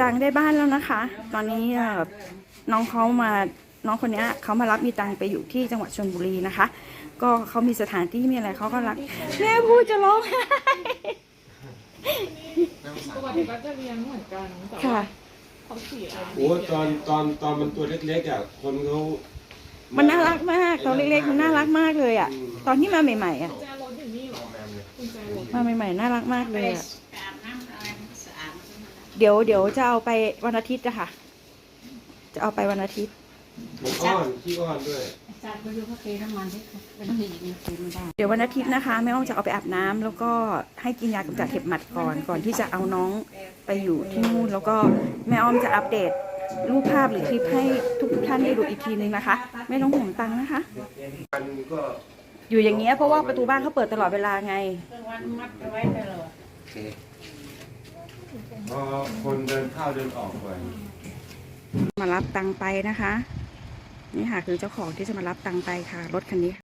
ตังได้บ้านแล้วนะคะ ตอนนี้เอ่อน้องเขามาน้องคนเนี้ยเขามารับมีตังไปอยู่ที่จังหวัดชลบุรีนะคะ ก็เขามีสถานที่มีอะไรเขาก็รักแม่พูดจะร้องไห้ปกติก็จะเลี้ยงเหมือนกันแต่ค่ะว่าเขาเสียโอ้ตอนตอนตอนมันตัวเล็กๆอะคนเขามันน่ารักมากตอนเล็กๆมันน่ารักมากเลยอะ ตอนที่มาใหม่ๆอะกุญแจรถอยู่นี่เหรอกุญแจรถมาใหม่ๆน่ารักมากเลยอะ เดี๋ยวเดี๋ยวจะเอาไปวันอาทิตย์อะค่ะ จะเอาไปวันอาทิตย์ ผมอ้อนขี้อ้อนด้วยจัดไปดูเขาเทน้ำมันที่เป็นทีมันเทไม่ได้เดี๋ยววันอาทิตย์นะคะแม่อ้อมจะเอาไปอาบน้ำแล้วก็ให้กินยากำจัดเห็บหมัดก่อนก่อนที่จะเอาน้องไปอยู่ที่นู่นแล้วก็แม่อ้อมจะอัปเดตรูปภาพหรือคลิปให้ทุกๆท่านได้ดูอีกทีนึงนะคะ ไม่ต้องห่วงตังค์นะคะ มันก็อยู่อย่างเงี้ยเพราะว่าประตูบ้านเขาเปิดตลอดเวลาไงวันมัดเอาไว้ตลอดโอเค พอคนเดินเข้าเดินออกบ่อยมารับตังไปนะคะ นี่ค่ะคือเจ้าของที่จะมารับตังไปค่ะ รถคันนี้